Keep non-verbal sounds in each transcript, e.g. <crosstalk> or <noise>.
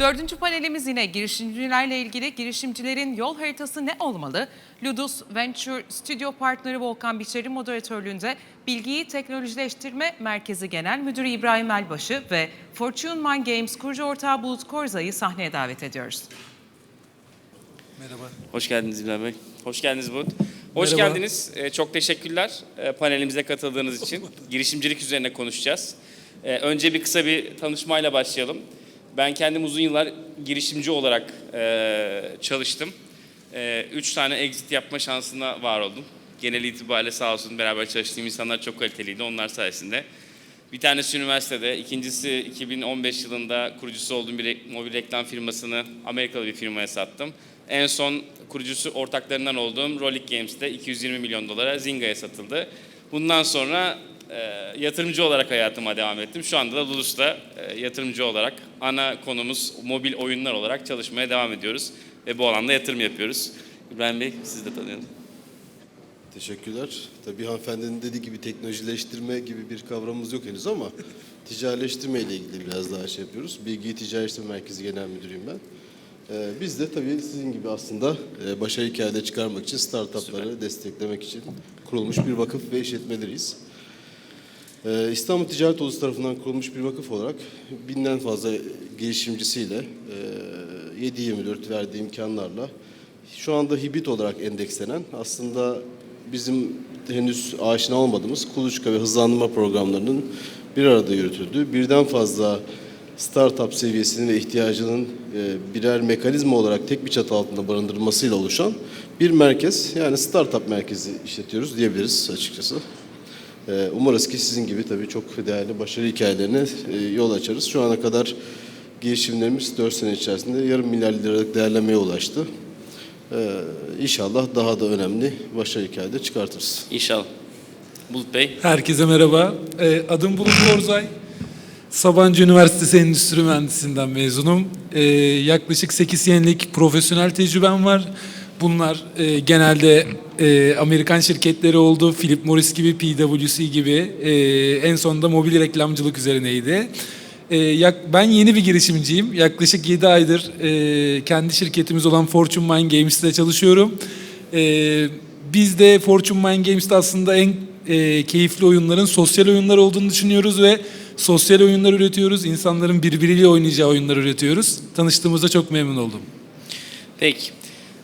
Dördüncü panelimiz yine girişimcilerle ilgili girişimcilerin yol haritası ne olmalı? Ludus Venture Stüdyo Partneri Volkan Biçer'in moderatörlüğünde Bilgiyi Teknolojileştirme Merkezi Genel Müdürü İbrahim Elbaşı ve Fortune Mind Games kurucu ortağı Bulut Korza'yı sahneye davet ediyoruz. Hoş geldiniz İbrahim Bey. Hoş geldiniz Bulut. Hoş Merhaba. geldiniz. Ee, çok teşekkürler e, panelimize katıldığınız için. <laughs> Girişimcilik üzerine konuşacağız. Ee, önce bir kısa bir tanışmayla başlayalım. Ben kendim uzun yıllar girişimci olarak e, çalıştım. E, üç tane exit yapma şansına var oldum. Genel itibariyle sağ olsun beraber çalıştığım insanlar çok kaliteliydi onlar sayesinde. Bir tanesi üniversitede, ikincisi 2015 yılında kurucusu olduğum bir mobil reklam firmasını Amerikalı bir firmaya sattım. En son kurucusu ortaklarından olduğum Rolik Games'te 220 milyon dolara Zinga'ya satıldı. Bundan sonra e, yatırımcı olarak hayatıma devam ettim. Şu anda da Lulus'ta e, yatırımcı olarak ana konumuz mobil oyunlar olarak çalışmaya devam ediyoruz. Ve bu alanda yatırım yapıyoruz. İbrahim Bey sizi de tanıyalım. Teşekkürler. Tabii hanımefendinin dediği gibi teknolojileştirme gibi bir kavramımız yok henüz ama <laughs> ticarileştirme ile ilgili biraz daha şey yapıyoruz. Bilgi Ticaretleştirme Merkezi Genel Müdürüyüm ben. Ee, biz de tabii sizin gibi aslında e, başarı hikayede çıkarmak için startupları desteklemek için kurulmuş bir vakıf ve işletmeleriyiz. Ee, İstanbul Ticaret Odası tarafından kurulmuş bir vakıf olarak binden fazla girişimcisiyle e, 7-24 verdiği imkanlarla şu anda hibrit olarak endekslenen aslında bizim henüz aşina olmadığımız kuluçka ve hızlandırma programlarının bir arada yürütüldüğü birden fazla startup seviyesinin ve ihtiyacının e, birer mekanizma olarak tek bir çatı altında barındırılmasıyla oluşan bir merkez yani startup merkezi işletiyoruz diyebiliriz açıkçası. Ee, Umarız ki sizin gibi tabii çok değerli başarı hikayelerine e, yol açarız. Şu ana kadar girişimlerimiz 4 sene içerisinde yarım milyar liralık değerlemeye ulaştı. Ee, İnşallah daha da önemli başarı hikayeleri çıkartırız. İnşallah. Bulut Bey. Herkese merhaba. Ee, adım Bulut Korzay. Sabancı Üniversitesi Endüstri Mühendisliğinden mezunum. Yaklaşık 8 senelik profesyonel tecrübem var. Bunlar e, genelde e, Amerikan şirketleri oldu. Philip Morris gibi, PwC gibi. E, en sonunda mobil reklamcılık üzerineydi. E, yak- ben yeni bir girişimciyim. Yaklaşık 7 aydır e, kendi şirketimiz olan Fortune Mind Games'te çalışıyorum. E, biz de Fortune Mind Games'te aslında en e, keyifli oyunların sosyal oyunlar olduğunu düşünüyoruz ve sosyal oyunlar üretiyoruz. İnsanların birbiriyle oynayacağı oyunlar üretiyoruz. Tanıştığımızda çok memnun oldum. Peki.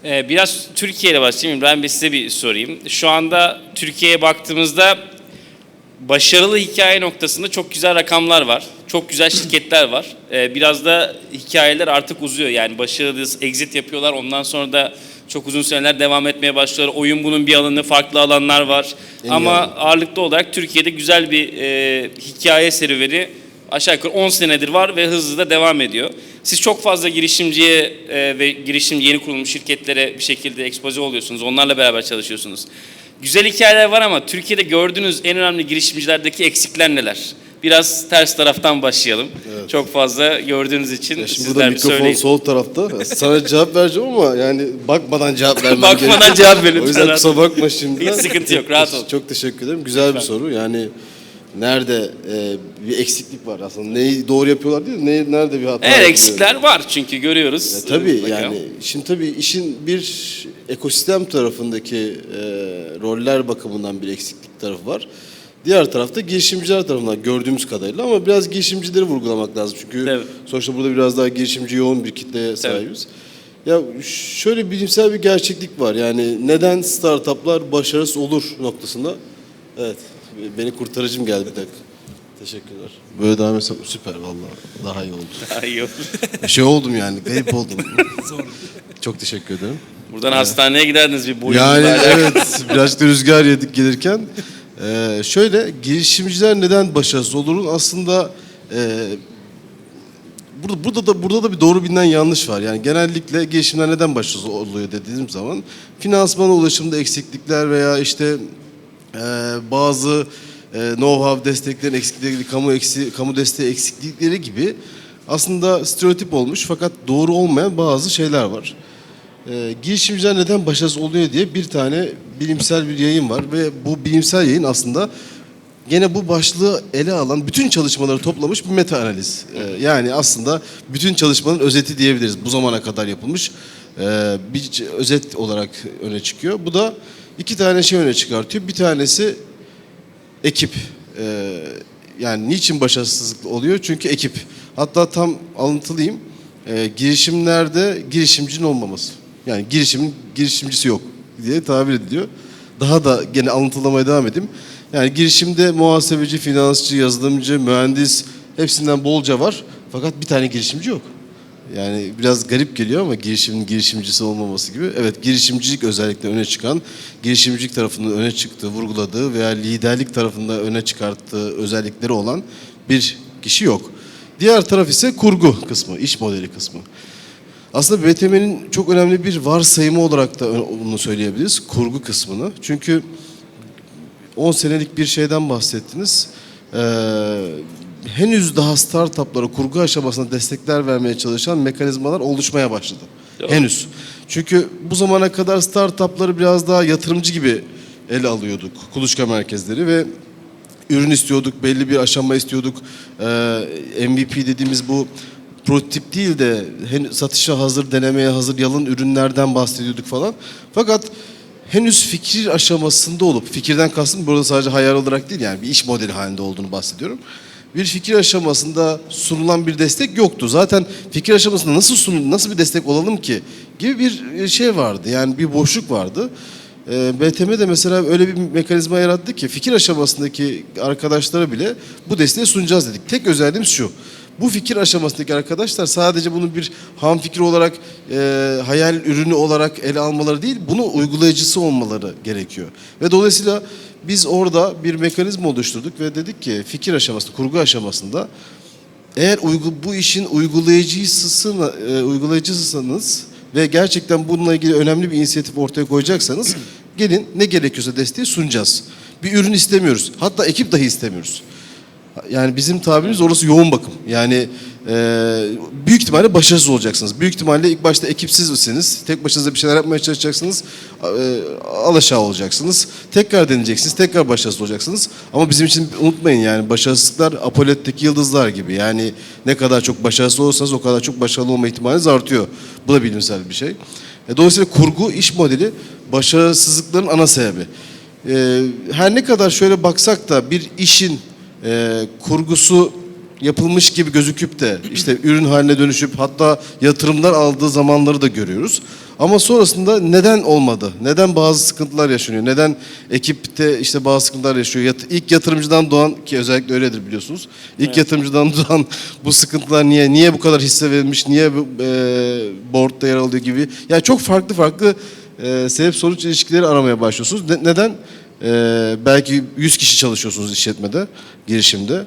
Ee, biraz Türkiye ile başlayayım. İbrahim Bey size bir sorayım. Şu anda Türkiye'ye baktığımızda başarılı hikaye noktasında çok güzel rakamlar var. Çok güzel şirketler var. Ee, biraz da hikayeler artık uzuyor. Yani başarılı exit yapıyorlar. Ondan sonra da çok uzun seneler devam etmeye başlıyorlar. Oyun bunun bir alanı, farklı alanlar var. En Ama yaygın. ağırlıklı olarak Türkiye'de güzel bir e, hikaye serüveni aşağı yukarı 10 senedir var ve hızlı da devam ediyor. Siz çok fazla girişimciye e, ve girişim yeni kurulmuş şirketlere bir şekilde ekspoze oluyorsunuz. Onlarla beraber çalışıyorsunuz. Güzel hikayeler var ama Türkiye'de gördüğünüz en önemli girişimcilerdeki eksikler neler? Biraz ters taraftan başlayalım. Çok fazla gördüğünüz için Ya şimdi sizler burada bir mikrofon söyleyin. sol tarafta. <laughs> Sana cevap vereceğim ama yani bakmadan cevap vermem Bakmadan gerekiyor. cevap verin O yüzden kusura bakma şimdi. Hiç sıkıntı yok, rahat ol. Çok teşekkür ederim. Güzel bir soru. Yani nerede e, bir eksiklik var aslında? Neyi doğru yapıyorlar değil mi? Ne, nerede bir hata Evet eksikler var çünkü görüyoruz. Ya tabii Mutlaka. yani şimdi tabii işin bir ekosistem tarafındaki e, roller bakımından bir eksiklik tarafı var. Diğer tarafta girişimciler tarafından gördüğümüz kadarıyla ama biraz girişimcileri vurgulamak lazım. Çünkü Tabii. sonuçta burada biraz daha girişimci yoğun bir kitleye sahibiz. Ya şöyle bilimsel bir gerçeklik var. Yani neden startuplar başarısız olur noktasında. Evet. Beni kurtarıcım geldi bir dakika. Teşekkürler. Böyle devam etsem süper vallahi. Daha iyi oldu. Daha iyi olur. şey oldum yani. Garip oldum. <laughs> Çok teşekkür ederim. Buradan hastaneye giderdiniz bir boyunuzla Yani evet birazcık da rüzgar yedik gelirken. Ee, şöyle girişimciler neden başarısız olurun aslında e, burada burada da burada da bir doğru bilinen yanlış var. Yani genellikle girişimler neden başarısız oluyor dediğim zaman finansmana ulaşımda eksiklikler veya işte bazı e, know-how desteklerin eksiklikleri, kamu eksi, kamu desteği eksiklikleri gibi aslında stereotip olmuş fakat doğru olmayan bazı şeyler var. Ee, girişimciler neden başarısız oluyor diye bir tane bilimsel bir yayın var ve bu bilimsel yayın aslında gene bu başlığı ele alan bütün çalışmaları toplamış bir meta analiz. Ee, yani aslında bütün çalışmanın özeti diyebiliriz. Bu zamana kadar yapılmış e, bir özet olarak öne çıkıyor. Bu da iki tane şey öne çıkartıyor. Bir tanesi ekip. Ee, yani niçin başarısızlık oluyor? Çünkü ekip. Hatta tam alıntılayayım. Ee, girişimlerde girişimcinin olmaması. Yani girişimin girişimcisi yok diye tabir ediliyor. Daha da gene alıntılamaya devam edeyim. Yani girişimde muhasebeci, finansçı, yazılımcı, mühendis hepsinden bolca var. Fakat bir tane girişimci yok. Yani biraz garip geliyor ama girişimin girişimcisi olmaması gibi. Evet girişimcilik özellikle öne çıkan, girişimcilik tarafının öne çıktığı, vurguladığı veya liderlik tarafında öne çıkarttığı özellikleri olan bir kişi yok. Diğer taraf ise kurgu kısmı, iş modeli kısmı. Aslında BTM'nin çok önemli bir varsayımı olarak da bunu söyleyebiliriz, kurgu kısmını. Çünkü 10 senelik bir şeyden bahsettiniz. Ee, henüz daha startuplara kurgu aşamasında destekler vermeye çalışan mekanizmalar oluşmaya başladı. Henüz. Çünkü bu zamana kadar startupları biraz daha yatırımcı gibi ele alıyorduk. Kuluçka merkezleri ve ürün istiyorduk, belli bir aşama istiyorduk. Ee, MVP dediğimiz bu prototip değil de satışa hazır, denemeye hazır yalın ürünlerden bahsediyorduk falan. Fakat henüz fikir aşamasında olup, fikirden kastım burada sadece hayal olarak değil yani bir iş modeli halinde olduğunu bahsediyorum. Bir fikir aşamasında sunulan bir destek yoktu. Zaten fikir aşamasında nasıl sunul, nasıl bir destek olalım ki gibi bir şey vardı. Yani bir boşluk vardı. Ee, BTM de mesela öyle bir mekanizma yarattı ki fikir aşamasındaki arkadaşlara bile bu desteği sunacağız dedik. Tek özelliğimiz şu. Bu fikir aşamasındaki arkadaşlar sadece bunu bir ham fikir olarak, e, hayal ürünü olarak ele almaları değil, bunu uygulayıcısı olmaları gerekiyor. Ve dolayısıyla biz orada bir mekanizma oluşturduk ve dedik ki fikir aşamasında, kurgu aşamasında eğer uygu, bu işin uygulayıcısısını, e, uygulayıcısınız ve gerçekten bununla ilgili önemli bir inisiyatif ortaya koyacaksanız gelin ne gerekiyorsa desteği sunacağız. Bir ürün istemiyoruz. Hatta ekip dahi istemiyoruz. Yani bizim tabirimiz orası yoğun bakım. Yani e, büyük ihtimalle başarısız olacaksınız. Büyük ihtimalle ilk başta ekipsizsiniz. Tek başınıza bir şeyler yapmaya çalışacaksınız. E, alaşağı olacaksınız. Tekrar deneyeceksiniz. Tekrar başarısız olacaksınız. Ama bizim için unutmayın yani başarısızlıklar Apollo'daki yıldızlar gibi. Yani ne kadar çok başarısız olursanız o kadar çok başarılı olma ihtimaliniz artıyor. Bu da bilimsel bir şey. E, dolayısıyla kurgu iş modeli başarısızlıkların ana sebebi. E, her ne kadar şöyle baksak da bir işin e, kurgusu yapılmış gibi gözüküp de işte ürün haline dönüşüp hatta yatırımlar aldığı zamanları da görüyoruz. Ama sonrasında neden olmadı? Neden bazı sıkıntılar yaşanıyor? Neden ekipte işte bazı sıkıntılar yaşıyor? Yat- ilk yatırımcıdan doğan ki özellikle öyledir biliyorsunuz. İlk yatırımcıdan <laughs> doğan bu sıkıntılar niye? Niye bu kadar hisse verilmiş? Niye bu, e, board'da yer alıyor gibi? Yani çok farklı farklı e, sebep sonuç ilişkileri aramaya başlıyorsunuz. Ne- neden? Ee, belki 100 kişi çalışıyorsunuz işletmede, girişimde.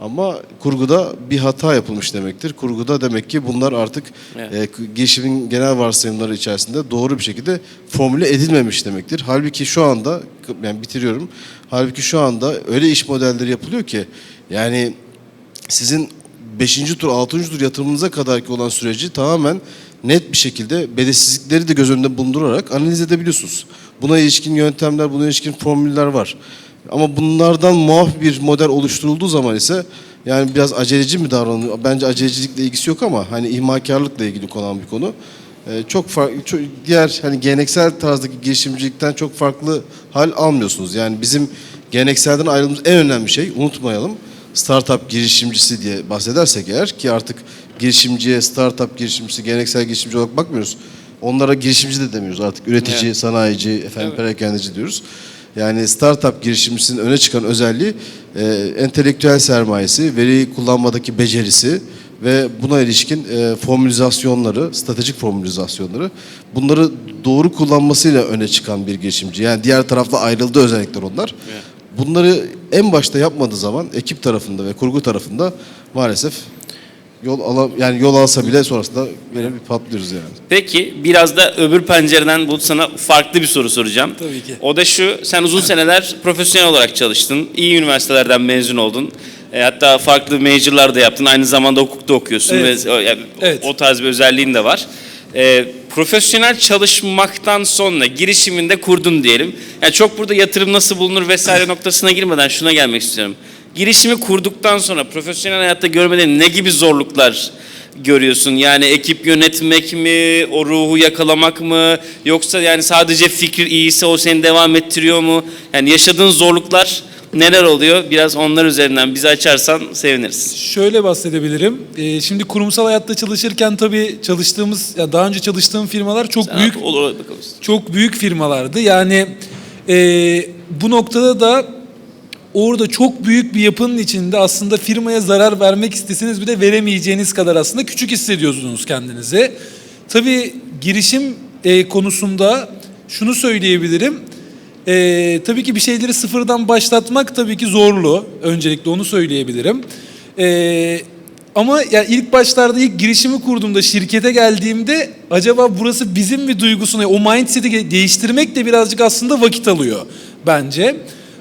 Ama kurguda bir hata yapılmış demektir. Kurguda demek ki bunlar artık Evet. e, girişimin genel varsayımları içerisinde doğru bir şekilde formüle edilmemiş demektir. Halbuki şu anda, yani bitiriyorum. Halbuki şu anda öyle iş modelleri yapılıyor ki yani sizin 5. tur, 6. tur yatırımınıza kadarki olan süreci tamamen net bir şekilde belirsizlikleri de göz önünde bulundurarak analiz edebiliyorsunuz. Buna ilişkin yöntemler, buna ilişkin formüller var. Ama bunlardan muaf bir model oluşturulduğu zaman ise yani biraz aceleci mi davranıyor? Bence acelecilikle ilgisi yok ama hani ihmalkarlıkla ilgili olan bir konu. Ee, çok farklı, çok, diğer hani geleneksel tarzdaki girişimcilikten çok farklı hal almıyorsunuz. Yani bizim gelenekselden ayrıldığımız en önemli şey unutmayalım startup girişimcisi diye bahsedersek eğer ki artık girişimciye startup girişimcisi, geleneksel girişimci olarak bakmıyoruz. Onlara girişimci de demiyoruz artık üretici, Evet. sanayici, efendim perakendeci diyoruz. Yani startup girişimcisinin öne çıkan özelliği e, entelektüel sermayesi, veri kullanmadaki becerisi ve buna ilişkin e, formülizasyonları, stratejik formülizasyonları bunları doğru kullanmasıyla öne çıkan bir girişimci. Yani diğer tarafla ayrıldı özellikler onlar. Bunları en başta yapmadığı zaman ekip tarafında ve kurgu tarafında maalesef yol ala, yani yol alsa bile sonrasında böyle bir patlıyoruz yani. Peki biraz da öbür pencereden bu sana farklı bir soru soracağım. Tabii ki. O da şu, sen uzun seneler profesyonel olarak çalıştın. iyi üniversitelerden mezun oldun. E, hatta farklı major'lar da yaptın. Aynı zamanda hukuk da okuyorsun. Evet. Ve, o, yani Evet. o tarz bir özelliğin de var. Ee, profesyonel çalışmaktan sonra girişiminde kurdun diyelim. Yani çok burada yatırım nasıl bulunur vesaire noktasına girmeden şuna gelmek istiyorum. Girişimi kurduktan sonra profesyonel hayatta görmeden ne gibi zorluklar görüyorsun? Yani ekip yönetmek mi, o ruhu yakalamak mı? Yoksa yani sadece fikir iyiyse o seni devam ettiriyor mu? Yani yaşadığın zorluklar neler oluyor? Biraz onlar üzerinden bizi açarsan seviniriz. Şöyle bahsedebilirim. Ee, şimdi kurumsal hayatta çalışırken tabii çalıştığımız, ya daha önce çalıştığım firmalar çok büyük Olur bakalım. çok büyük firmalardı. Yani e, bu noktada da orada çok büyük bir yapının içinde aslında firmaya zarar vermek isteseniz bile veremeyeceğiniz kadar aslında küçük hissediyorsunuz kendinizi. Tabii girişim e, konusunda şunu söyleyebilirim. E, tabii ki bir şeyleri sıfırdan başlatmak tabii ki zorlu. Öncelikle onu söyleyebilirim. E, ama ya ilk başlarda ilk girişimi kurduğumda şirkete geldiğimde acaba burası bizim mi duygusunu o mindset'i değiştirmek de birazcık aslında vakit alıyor bence.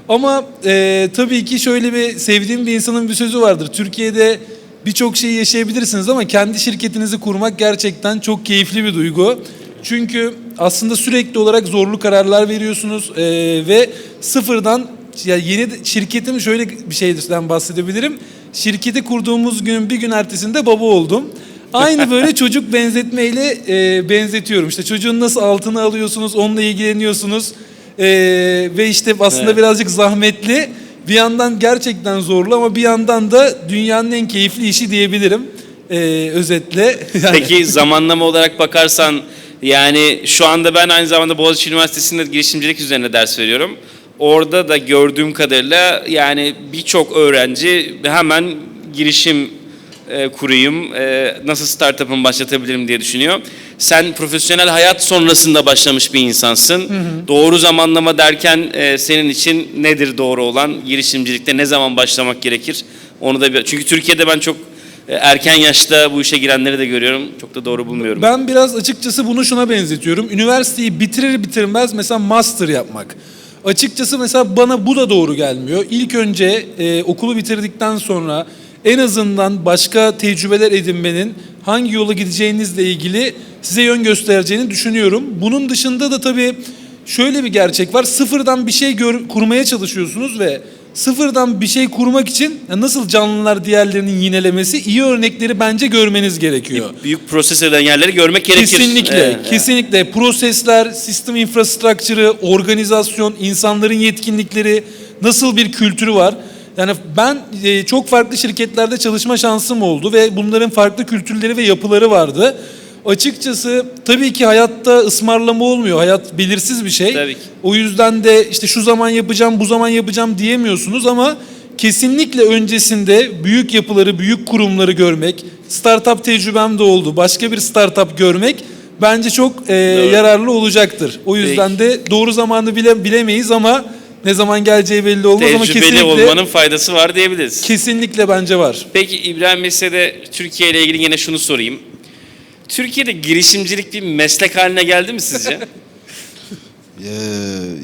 Ama e, tabii ki şöyle bir sevdiğim bir insanın bir sözü vardır. Türkiye'de birçok şeyi yaşayabilirsiniz ama kendi şirketinizi kurmak gerçekten çok keyifli bir duygu. Çünkü aslında sürekli olarak zorlu kararlar veriyorsunuz e, ve sıfırdan ya yeni şirketim şöyle bir şeyden bahsedebilirim. Şirketi kurduğumuz günün bir gün ertesinde baba oldum. Aynı <laughs> böyle çocuk benzetmeyle e, benzetiyorum. İşte çocuğun nasıl altını alıyorsunuz, onunla ilgileniyorsunuz. E, ve işte aslında Evet. birazcık zahmetli. Bir yandan gerçekten zorlu ama bir yandan da dünyanın en keyifli işi diyebilirim. E, özetle. <laughs> Yani- Peki zamanlama olarak bakarsan yani şu anda ben aynı zamanda Boğaziçi Üniversitesi'nde girişimcilik üzerine ders veriyorum. Orada da gördüğüm kadarıyla yani birçok öğrenci hemen girişim e, kurayım, e, nasıl startup'ımı başlatabilirim diye düşünüyor. Sen profesyonel hayat sonrasında başlamış bir insansın. Doğru zamanlama derken e, senin için nedir doğru olan? Girişimcilikte ne zaman başlamak gerekir? Onu da bir, çünkü Türkiye'de ben çok e, erken yaşta bu işe girenleri de görüyorum. Çok da doğru bulmuyorum. Ben biraz açıkçası bunu şuna benzetiyorum. Üniversiteyi bitirir bitirmez mesela master yapmak. Açıkçası mesela bana bu da doğru gelmiyor. İlk önce e, okulu bitirdikten sonra en azından başka tecrübeler edinmenin hangi yola gideceğinizle ilgili size yön göstereceğini düşünüyorum. Bunun dışında da tabii şöyle bir gerçek var. Sıfırdan bir şey gör- kurmaya çalışıyorsunuz ve sıfırdan bir şey kurmak için nasıl canlılar diğerlerinin yinelemesi iyi örnekleri bence görmeniz gerekiyor. Büyük proses eden yerleri görmek gerekir. Kesinlikle, Evet. kesinlikle. Prosesler, sistem infrastructure'ı, organizasyon, insanların yetkinlikleri, nasıl bir kültürü var. Yani ben e, çok farklı şirketlerde çalışma şansım oldu ve bunların farklı kültürleri ve yapıları vardı. Açıkçası tabii ki hayatta ısmarlama olmuyor. Hayat belirsiz bir şey. Tabii ki. O yüzden de işte şu zaman yapacağım, bu zaman yapacağım diyemiyorsunuz ama kesinlikle öncesinde büyük yapıları, büyük kurumları görmek, startup tecrübem de oldu. Başka bir startup görmek bence çok e, yararlı olacaktır. O yüzden de doğru zamanı bile bilemeyiz ama ne zaman geleceği belli olmaz ama Tecrübeli kesinlikle olmanın faydası var diyebiliriz. kesinlikle bence var. Peki İbrahim Bey size de Türkiye ile ilgili yine şunu sorayım. Türkiye'de girişimcilik bir meslek haline geldi mi sizce? <laughs> Ee,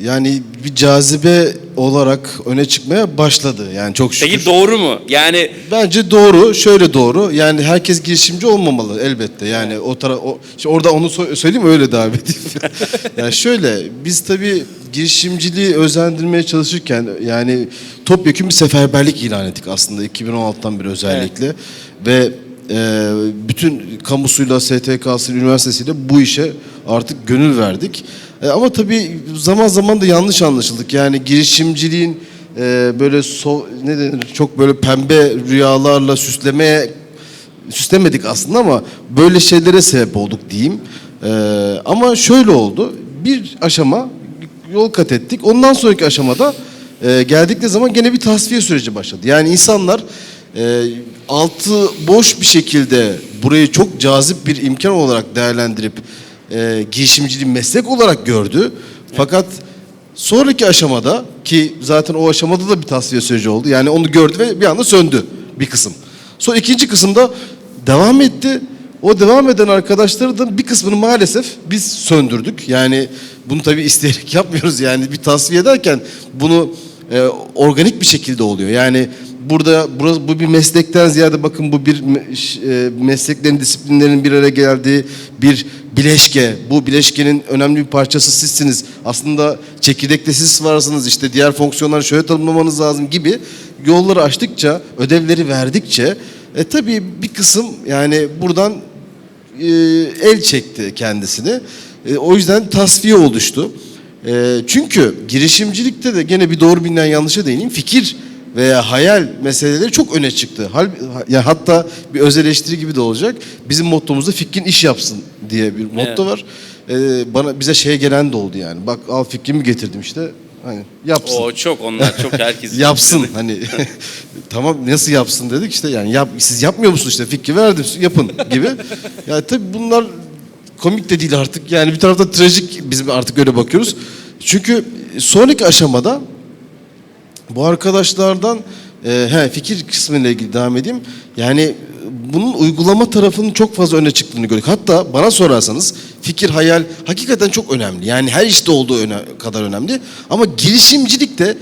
yani bir cazibe olarak öne çıkmaya başladı. Yani çok şükür. Peki doğru mu? Yani Bence doğru. Şöyle doğru. Yani herkes girişimci olmamalı elbette. Yani o tara o işte orada onu so- söyleyeyim öyle devam edeyim. <laughs> yani şöyle biz tabii girişimciliği özendirmeye çalışırken yani topyekun bir seferberlik ilan ettik aslında 2016'dan beri özellikle ve e, bütün kamusuyla, STK'sıyla, üniversitesiyle bu işe artık gönül verdik. E, ama tabii zaman zaman da yanlış anlaşıldık. Yani girişimciliğin e, böyle so, ne denir çok böyle pembe rüyalarla süslemeye süslemedik aslında ama böyle şeylere sebep olduk diyeyim. E, ama şöyle oldu. Bir aşama yol kat ettik. Ondan sonraki aşamada e, geldikleri zaman gene bir tasfiye süreci başladı. Yani insanlar altı boş bir şekilde burayı çok cazip bir imkan olarak değerlendirip e, girişimciliği meslek olarak gördü. Fakat sonraki aşamada ki zaten o aşamada da bir tasfiye süreci oldu. Yani onu gördü ve bir anda söndü bir kısım. Sonra ikinci kısımda devam etti. O devam eden arkadaşları da bir kısmını maalesef biz söndürdük. Yani bunu tabii <laughs> isteyerek yapmıyoruz. Yani bir tasfiye ederken bunu e, organik bir şekilde oluyor. Yani burada burası, bu bir meslekten ziyade bakın bu bir e, mesleklerin disiplinlerin bir araya geldiği bir bileşke. Bu bileşkenin önemli bir parçası sizsiniz. Aslında çekirdekte siz varsınız işte diğer fonksiyonları şöyle tanımlamanız lazım gibi yolları açtıkça, ödevleri verdikçe e tabii bir kısım yani buradan e, el çekti kendisini. E, o yüzden tasfiye oluştu. E, çünkü girişimcilikte de gene bir doğru bilinen yanlışa değineyim. Fikir veya hayal meseleleri çok öne çıktı. Hal, ya hatta bir öz eleştiri gibi de olacak. Bizim mottomuzda fikrin iş yapsın diye bir motto Evet. var. E, bana bize şey gelen de oldu yani. Bak al fikrimi getirdim işte. Hani yapsın O çok onlar çok <laughs> herkes. yapsın hani <laughs> tamam nasıl yapsın dedik işte yani yap, siz yapmıyor musunuz işte fikri verdim yapın gibi. <laughs> Yani tabii bunlar komik de değil artık yani bir tarafta trajik biz artık öyle bakıyoruz. Çünkü sonraki aşamada bu arkadaşlardan e, he, fikir kısmıyla ilgili devam edeyim. Yani e, bunun uygulama tarafının çok fazla öne çıktığını gördük. Hatta bana sorarsanız fikir, hayal hakikaten çok önemli. Yani her işte olduğu öne, kadar önemli. Ama girişimcilik de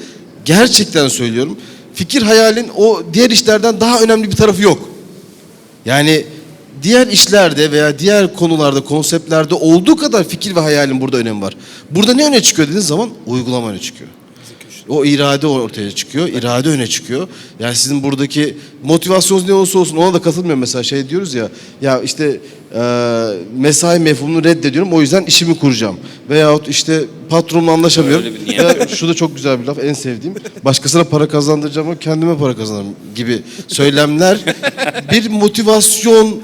gerçekten söylüyorum fikir hayalin o diğer işlerden daha önemli bir tarafı yok. Yani diğer işlerde veya diğer konularda, konseptlerde olduğu kadar fikir ve hayalin burada önemi var. Burada ne öne çıkıyor dediğiniz zaman uygulama öne çıkıyor. O irade ortaya çıkıyor, irade öne çıkıyor. Yani sizin buradaki motivasyonunuz ne olursa olsun ona da katılmıyorum mesela şey diyoruz ya, ya işte e, mesai mefhumunu reddediyorum o yüzden işimi kuracağım. Veyahut işte patronla anlaşamıyorum. Öyle bir niyet. Ya şu da çok güzel bir laf en sevdiğim. Başkasına para kazandıracağım ama kendime para kazanırım gibi söylemler bir motivasyon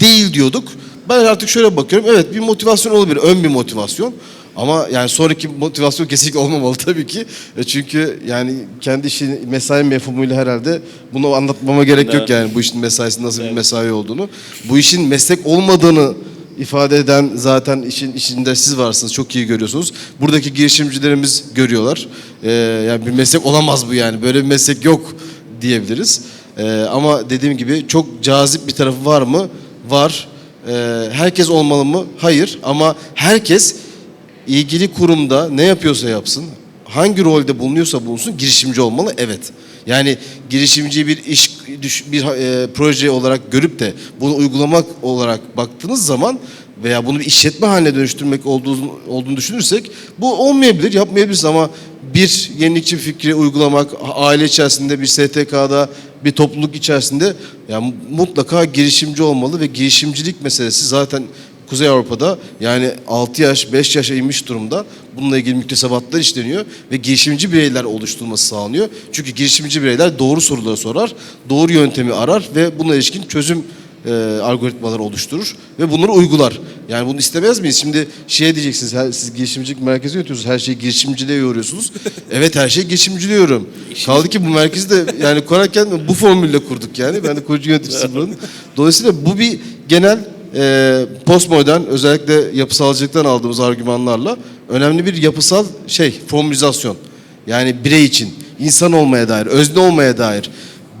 değil diyorduk. Ben artık şöyle bakıyorum. Evet bir motivasyon olabilir. Ön bir motivasyon. Ama yani sonraki motivasyon kesinlikle olmamalı tabii ki. E Çünkü yani kendi işin mesai mefhumuyla herhalde bunu anlatmama gerek yok Evet. yani bu işin mesaisi nasıl bir mesai olduğunu. Bu işin meslek olmadığını ifade eden zaten işin içinde siz varsınız çok iyi görüyorsunuz. Buradaki girişimcilerimiz görüyorlar. Ee, yani bir meslek olamaz bu yani böyle bir meslek yok diyebiliriz. Ee, ama dediğim gibi çok cazip bir tarafı var mı? Var. Ee, herkes olmalı mı? Hayır. Ama herkes ilgili kurumda ne yapıyorsa yapsın, hangi rolde bulunuyorsa bulunsun girişimci olmalı. Evet. Yani girişimci bir iş bir e, proje olarak görüp de bunu uygulamak olarak baktığınız zaman veya bunu bir işletme haline dönüştürmek olduğunu, olduğunu düşünürsek bu olmayabilir, yapmayabiliriz ama bir yenilikçi fikri uygulamak, aile içerisinde bir STK'da, bir topluluk içerisinde yani mutlaka girişimci olmalı ve girişimcilik meselesi zaten Kuzey Avrupa'da yani 6 yaş, 5 yaşa inmiş durumda bununla ilgili müktesebatlar işleniyor ve girişimci bireyler oluşturulması sağlanıyor. Çünkü girişimci bireyler doğru soruları sorar, doğru yöntemi arar ve buna ilişkin çözüm e, algoritmaları oluşturur ve bunları uygular. Yani bunu istemez miyiz? Şimdi şey diyeceksiniz, her, siz girişimcilik merkezi yönetiyorsunuz, her şeyi girişimciliğe yoruyorsunuz. <laughs> evet her şeyi girişimciliğe yoruyorum. Kaldı ki bu merkezi de yani kurarken bu formülle kurduk yani. Ben de kurucu yöneticisiyim <laughs> buranın. Dolayısıyla bu bir genel e, postmodern özellikle yapısalcılıktan aldığımız argümanlarla önemli bir yapısal şey formülizasyon. Yani birey için insan olmaya dair, özne olmaya dair,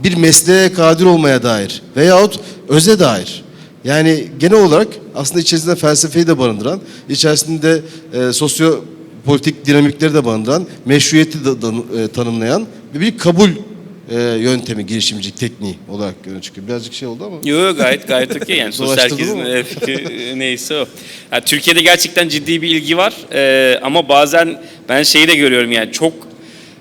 bir mesleğe kadir olmaya dair veyahut öze dair. Yani genel olarak aslında içerisinde felsefeyi de barındıran, içerisinde e, sosyo politik dinamikleri de barındıran, meşruiyeti de, da- e, tanımlayan bir kabul e, yöntemi, girişimcilik tekniği olarak öne çıkıyor. Birazcık şey oldu ama. Yo yo, gayet gayet okey yani <laughs> sonuçta herkesin e, fikri e, neyse o. Ya, Türkiye'de gerçekten ciddi bir ilgi var Ee, ama bazen ben şeyi de görüyorum yani çok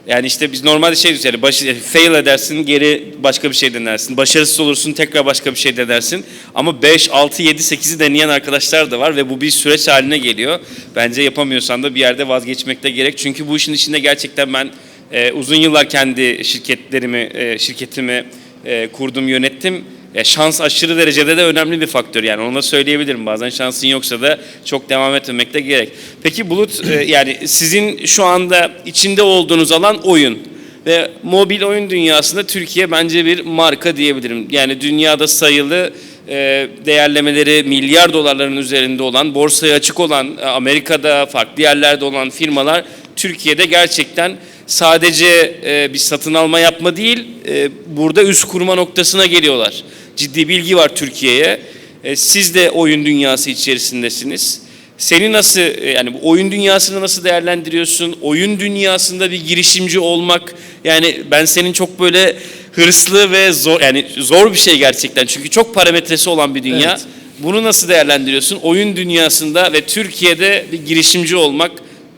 yani işte biz normalde şey diyoruz yani başı, fail edersin geri başka bir şey denersin. Başarısız olursun tekrar başka bir şey denersin. Ama 5, 6, 7, 8'i deneyen arkadaşlar da var ve bu bir süreç haline geliyor. Bence yapamıyorsan da bir yerde vazgeçmek de gerek. Çünkü bu işin içinde gerçekten ben e, uzun yıllar kendi şirketlerimi, e, şirketimi e, kurdum, yönettim. E, şans aşırı derecede de önemli bir faktör yani onu da söyleyebilirim. Bazen şansın yoksa da çok devam etmemek de gerek. Peki Bulut e, yani sizin şu anda içinde olduğunuz alan oyun. Ve mobil oyun dünyasında Türkiye bence bir marka diyebilirim. Yani dünyada sayılı e, değerlemeleri milyar dolarların üzerinde olan, borsaya açık olan, e, Amerika'da farklı yerlerde olan firmalar Türkiye'de gerçekten sadece e, bir satın alma yapma değil, e, burada üst kurma noktasına geliyorlar. Ciddi bilgi var Türkiye'ye. E, siz de oyun dünyası içerisindesiniz. Seni nasıl e, yani bu oyun dünyasını nasıl değerlendiriyorsun? Oyun dünyasında bir girişimci olmak yani ben senin çok böyle hırslı ve zor yani zor bir şey gerçekten. Çünkü çok parametresi olan bir dünya. Evet. Bunu nasıl değerlendiriyorsun? Oyun dünyasında ve Türkiye'de bir girişimci olmak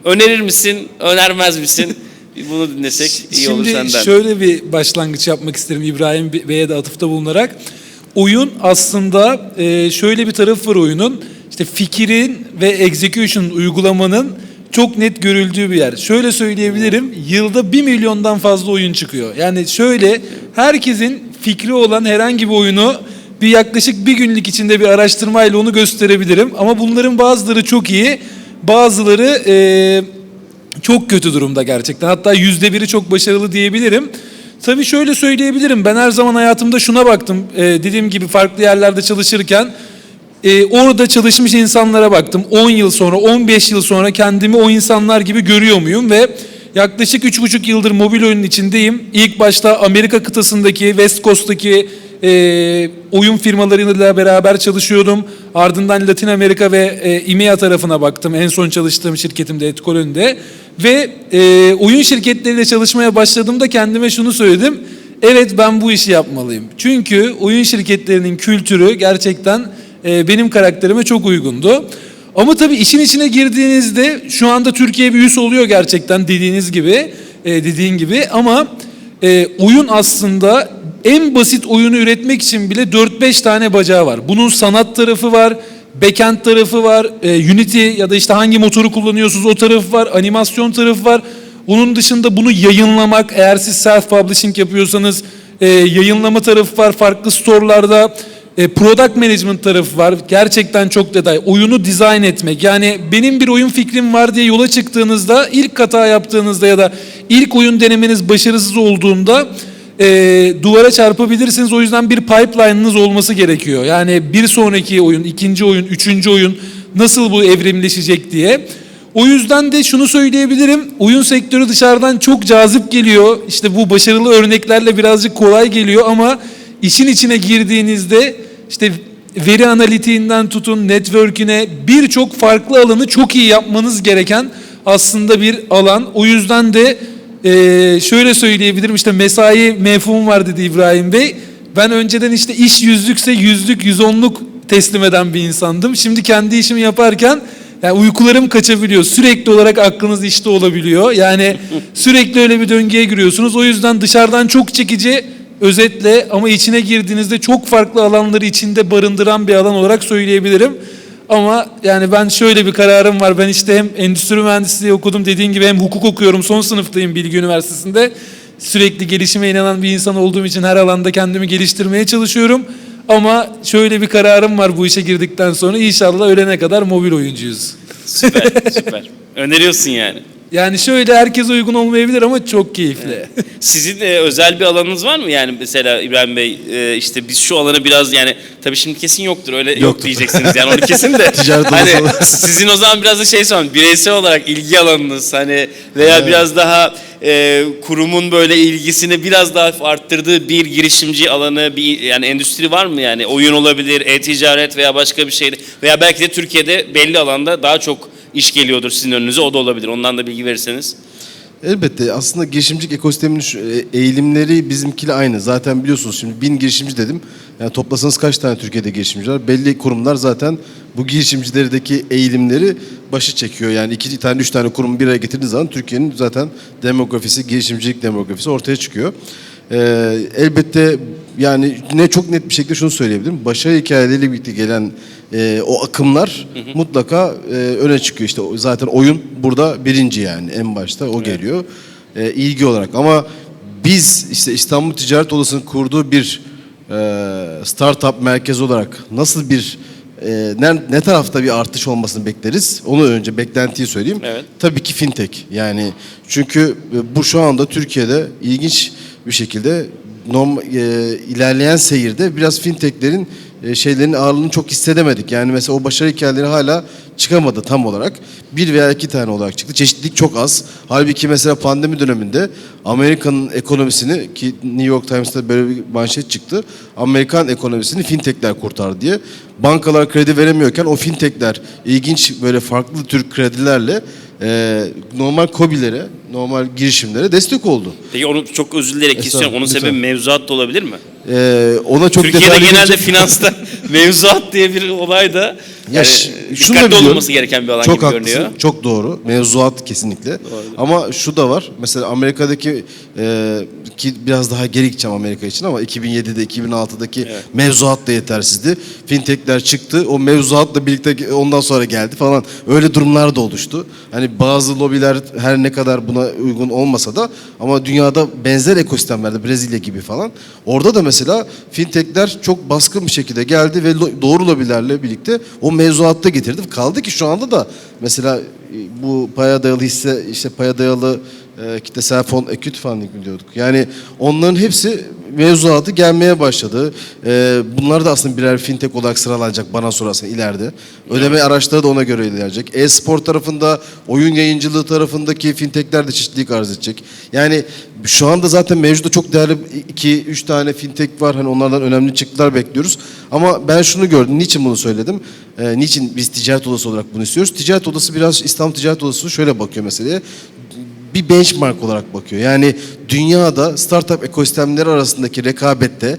önerir misin? Önermez misin? <laughs> Bunu dinlesek iyi olur Şimdi senden. şöyle bir başlangıç yapmak isterim İbrahim Bey'e de atıfta bulunarak. Oyun aslında e, şöyle bir tarafı var oyunun. İşte fikirin ve execution uygulamanın çok net görüldüğü bir yer. Şöyle söyleyebilirim. Yılda 1 milyondan fazla oyun çıkıyor. Yani şöyle herkesin fikri olan herhangi bir oyunu bir yaklaşık bir günlük içinde bir araştırmayla onu gösterebilirim. Ama bunların bazıları çok iyi, bazıları e, çok kötü durumda gerçekten. Hatta yüzde biri çok başarılı diyebilirim. Tabii şöyle söyleyebilirim. Ben her zaman hayatımda şuna baktım. Ee, dediğim gibi farklı yerlerde çalışırken e, orada çalışmış insanlara baktım. 10 yıl sonra, 15 yıl sonra kendimi o insanlar gibi görüyor muyum? Ve yaklaşık 3,5 yıldır mobil oyunun içindeyim. İlk başta Amerika kıtasındaki, West Coast'taki e, oyun firmalarıyla beraber çalışıyordum. Ardından Latin Amerika ve e, IMEA tarafına baktım. En son çalıştığım şirketimde Etkolön'de. Ve e, oyun şirketleriyle çalışmaya başladığımda kendime şunu söyledim. Evet ben bu işi yapmalıyım. Çünkü oyun şirketlerinin kültürü gerçekten e, benim karakterime çok uygundu. Ama tabii işin içine girdiğinizde şu anda Türkiye bir üs oluyor gerçekten dediğiniz gibi, e, dediğin gibi ama e, oyun aslında en basit oyunu üretmek için bile 4-5 tane bacağı var. Bunun sanat tarafı var, backend tarafı var, e, Unity ya da işte hangi motoru kullanıyorsunuz o tarafı var, animasyon tarafı var. Onun dışında bunu yayınlamak, eğer siz self-publishing yapıyorsanız e, yayınlama tarafı var, farklı storelarda. E, product management tarafı var. Gerçekten çok detay. Oyunu dizayn etmek. Yani benim bir oyun fikrim var diye yola çıktığınızda, ilk hata yaptığınızda ya da ilk oyun denemeniz başarısız olduğunda e, duvara çarpabilirsiniz. O yüzden bir pipeline'ınız olması gerekiyor. Yani bir sonraki oyun, ikinci oyun, üçüncü oyun nasıl bu evrimleşecek diye. O yüzden de şunu söyleyebilirim. Oyun sektörü dışarıdan çok cazip geliyor. İşte bu başarılı örneklerle birazcık kolay geliyor ama işin içine girdiğinizde işte veri analitiğinden tutun network'üne birçok farklı alanı çok iyi yapmanız gereken aslında bir alan. O yüzden de eee, şöyle söyleyebilirim işte mesai mefhum var dedi İbrahim Bey. Ben önceden işte iş yüzlükse yüzlük, yüz onluk teslim eden bir insandım. Şimdi kendi işimi yaparken yani uykularım kaçabiliyor. Sürekli olarak aklınız işte olabiliyor. Yani <laughs> sürekli öyle bir döngüye giriyorsunuz. O yüzden dışarıdan çok çekici özetle ama içine girdiğinizde çok farklı alanları içinde barındıran bir alan olarak söyleyebilirim. Ama yani ben şöyle bir kararım var. Ben işte hem endüstri mühendisliği okudum dediğin gibi hem hukuk okuyorum. Son sınıftayım Bilgi Üniversitesi'nde. Sürekli gelişime inanan bir insan olduğum için her alanda kendimi geliştirmeye çalışıyorum. Ama şöyle bir kararım var bu işe girdikten sonra inşallah ölene kadar mobil oyuncuyuz. Süper, süper. <laughs> Öneriyorsun yani. Yani şöyle herkes uygun olmayabilir ama çok keyifli. <laughs> Sizin e, özel bir alanınız var mı yani mesela İbrahim Bey e, işte biz şu alanı biraz yani tabii şimdi kesin yoktur öyle yok Yoktur. diyeceksiniz yani onu kesin de <laughs> Ticaret hani odası. sizin o zaman biraz da şey sorun bireysel olarak ilgi alanınız hani veya biraz daha e, kurumun böyle ilgisini biraz daha arttırdığı bir girişimci alanı bir yani endüstri var mı yani oyun olabilir e-ticaret veya başka bir şey veya belki de Türkiye'de belli alanda daha çok iş geliyordur sizin önünüze o da olabilir ondan da bilgi verirseniz. Elbette aslında girişimcilik ekosisteminin şu- e, eğilimleri bizimkiyle aynı. Zaten biliyorsunuz şimdi bin girişimci dedim. Yani toplasanız kaç tane Türkiye'de girişimci var? Belli kurumlar zaten bu girişimcilerdeki eğilimleri başı çekiyor. Yani iki tane, üç tane kurumu bir araya getirdiğiniz zaman Türkiye'nin zaten demografisi, girişimcilik demografisi ortaya çıkıyor. Ee, elbette yani ne çok net bir şekilde şunu söyleyebilirim. Başarı hikayeleriyle birlikte gelen e, o akımlar mutlaka e, öne çıkıyor. İşte zaten oyun burada birinci yani en başta o geliyor e, ilgi olarak. Ama biz işte İstanbul Ticaret Odası'nın kurduğu bir e, startup merkezi olarak nasıl bir e, ne, ne tarafta bir artış olmasını bekleriz? Onu önce beklentiyi söyleyeyim. Evet. Tabii ki fintech. Yani çünkü e, bu şu anda Türkiye'de ilginç bir şekilde norm, e, ilerleyen seyirde biraz fintechlerin e, şeylerin ağırlığını çok hissedemedik. Yani mesela o başarı hikayeleri hala çıkamadı tam olarak. Bir veya iki tane olarak çıktı. Çeşitlilik çok az. Halbuki mesela pandemi döneminde Amerika'nın ekonomisini ki New York Times'ta böyle bir manşet çıktı. Amerikan ekonomisini fintechler kurtardı diye. Bankalar kredi veremiyorken o fintechler ilginç böyle farklı tür kredilerle e, normal COBİ'lere, normal girişimlere destek oldu. Peki onu çok özür istiyorum. Onun lütfen. sebebi mevzuat da olabilir mi? E, ona çok Türkiye'de detaylı genelde finansta <laughs> mevzuat diye bir olay da yani ş- şunu da dikkatli biliyorum. olunması gereken bir alan çok gibi haklısın, görünüyor. Çok doğru. Mevzuat kesinlikle. Ama şu da var. Mesela Amerika'daki e, ki biraz daha geri gideceğim Amerika için ama 2007'de 2006'daki mevzuat da yetersizdi. Fintech'ler çıktı. O mevzuatla birlikte ondan sonra geldi falan. Öyle durumlar da oluştu. Hani bazı lobiler her ne kadar buna uygun olmasa da ama dünyada benzer ekosistemlerde Brezilya gibi falan. Orada da mesela fintech'ler çok baskın bir şekilde geldi ve doğru lobilerle birlikte o mevzuatta getirdi. Kaldı ki şu anda da mesela e, bu paya dayalı hisse işte paya dayalı e, kitlesel fon acute funding mi diyorduk. Yani onların hepsi mevzuatı gelmeye başladı. E, bunlar da aslında birer fintech olarak sıralanacak bana sorarsan ileride. Ödeme araçları da ona göre ilerleyecek. E-spor tarafında, oyun yayıncılığı tarafındaki fintechler de çeşitlilik arz edecek. Yani şu anda zaten mevcutta çok değerli 2-3 tane fintech var. Hani onlardan önemli çıktılar bekliyoruz. Ama ben şunu gördüm. Niçin bunu söyledim? E, niçin biz ticaret odası olarak bunu istiyoruz? Ticaret odası biraz İstanbul Ticaret Odası şöyle bakıyor meseleye bir benchmark olarak bakıyor. Yani dünyada startup ekosistemleri arasındaki rekabette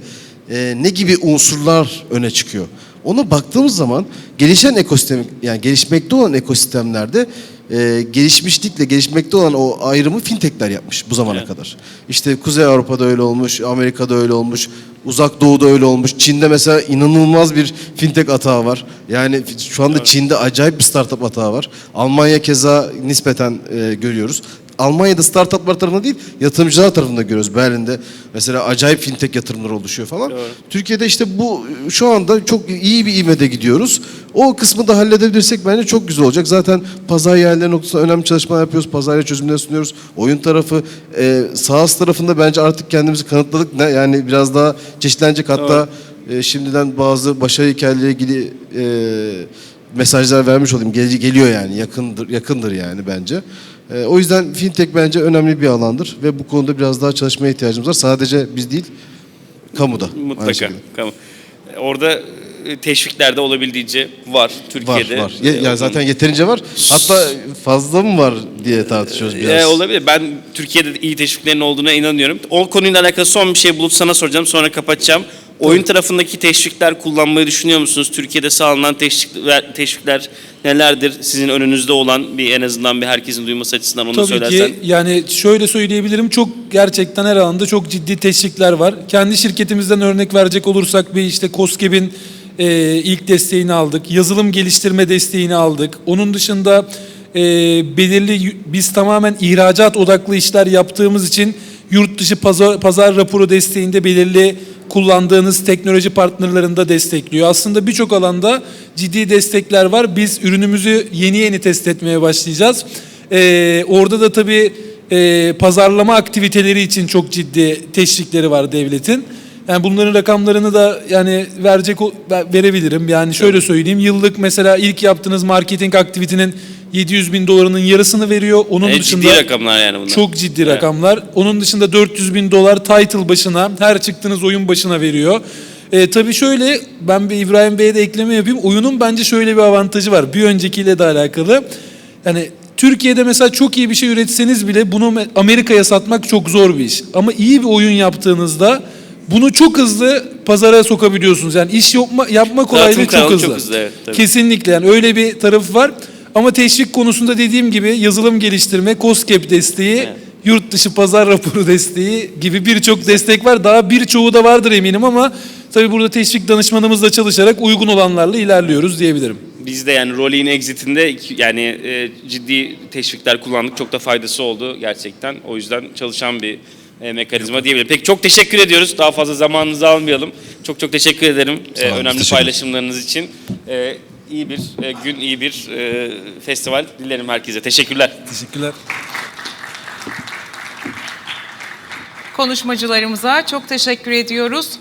e, ne gibi unsurlar öne çıkıyor? Ona baktığımız zaman gelişen ekosistem yani gelişmekte olan ekosistemlerde e, gelişmişlikle gelişmekte olan o ayrımı fintechler yapmış bu zamana Evet. kadar. İşte Kuzey Avrupa'da öyle olmuş, Amerika'da öyle olmuş, Uzak Doğu'da öyle olmuş. Çin'de mesela inanılmaz bir fintech atağı var. Yani şu anda Çin'de acayip bir startup atağı var. Almanya keza nispeten e, görüyoruz. Almanya'da startuplar tarafında değil, yatırımcılar tarafında görüyoruz. Berlin'de mesela acayip fintech yatırımları oluşuyor falan. Türkiye'de işte bu şu anda çok iyi bir ivmede gidiyoruz. O kısmı da halledebilirsek bence çok güzel olacak. Zaten pazar yerleri noktasında önemli çalışmalar yapıyoruz. Pazar yeri çözümleri sunuyoruz. Oyun tarafı, e, SaaS tarafında bence artık kendimizi kanıtladık. Yani biraz daha çeşitlenecek hatta e, şimdiden bazı başarı hikayeleriyle ilgili e, mesajlar vermiş olayım. Gel, geliyor yani yakındır yakındır yani bence. E, o yüzden fintech bence önemli bir alandır ve bu konuda biraz daha çalışmaya ihtiyacımız var. Sadece biz değil, kamuda. Mutlaka. Tamam. Orada e, teşvikler de olabildiğince var Var, Türkiye'de. var. Ye- E, yani zaten yeterince var. Hatta fazla mı var diye tartışıyoruz biraz. E, olabilir. Ben Türkiye'de iyi teşviklerin olduğuna inanıyorum. O konuyla alakalı son bir şey bulup sana soracağım sonra kapatacağım. Oyun tarafındaki teşvikler kullanmayı düşünüyor musunuz? Türkiye'de sağlanan teşvikler, teşvikler nelerdir? Sizin önünüzde olan bir en azından bir herkesin duyması açısından onu Tabii söylersen. ki yani şöyle söyleyebilirim çok gerçekten her alanda çok ciddi teşvikler var. Kendi şirketimizden örnek verecek olursak bir işte COSGAP'in e, ilk desteğini aldık. Yazılım geliştirme desteğini aldık. Onun dışında e, belirli biz tamamen ihracat odaklı işler yaptığımız için yurt dışı pazar, pazar raporu desteğinde belirli kullandığınız teknoloji partnerlarında destekliyor. Aslında birçok alanda ciddi destekler var. Biz ürünümüzü yeni yeni test etmeye başlayacağız. Ee, orada da tabii e, pazarlama aktiviteleri için çok ciddi teşvikleri var devletin. Yani bunların rakamlarını da yani verecek verebilirim. Yani şöyle söyleyeyim. Yıllık mesela ilk yaptığınız marketing aktivitenin 700 bin dolarının yarısını veriyor. Onun E, dışında ciddi rakamlar yani bunlar. çok ciddi Evet. rakamlar. Onun dışında 400 bin dolar title başına, her çıktığınız oyun başına veriyor. E, tabii şöyle, ben bir İbrahim Bey'e de ekleme yapayım. Oyunun bence şöyle bir avantajı var. Bir öncekiyle de alakalı. Yani Türkiye'de mesela çok iyi bir şey üretseniz bile bunu me- Amerika'ya satmak çok zor bir iş. Ama iyi bir oyun yaptığınızda bunu çok hızlı pazara sokabiliyorsunuz. Yani iş yapma, yapma kolaylığı çok hızlı. çok hızlı, evet, tabii. Kesinlikle yani öyle bir tarafı var. Ama teşvik konusunda dediğim gibi yazılım geliştirme, COSGAP desteği, yurt dışı pazar raporu desteği gibi birçok destek var. Daha birçoğu da vardır eminim ama tabii burada teşvik danışmanımızla çalışarak uygun olanlarla ilerliyoruz diyebilirim. Biz de yani Rolling Exit'inde yani e, ciddi teşvikler kullandık. Çok da faydası oldu gerçekten. O yüzden çalışan bir e, mekanizma diyebilirim. Peki çok teşekkür ediyoruz. Daha fazla zamanınızı almayalım. Çok çok teşekkür ederim e, olun, önemli teşekkür paylaşımlarınız için. E, iyi bir e, gün, iyi bir e, festival dilerim herkese. Teşekkürler. Teşekkürler. Konuşmacılarımıza çok teşekkür ediyoruz.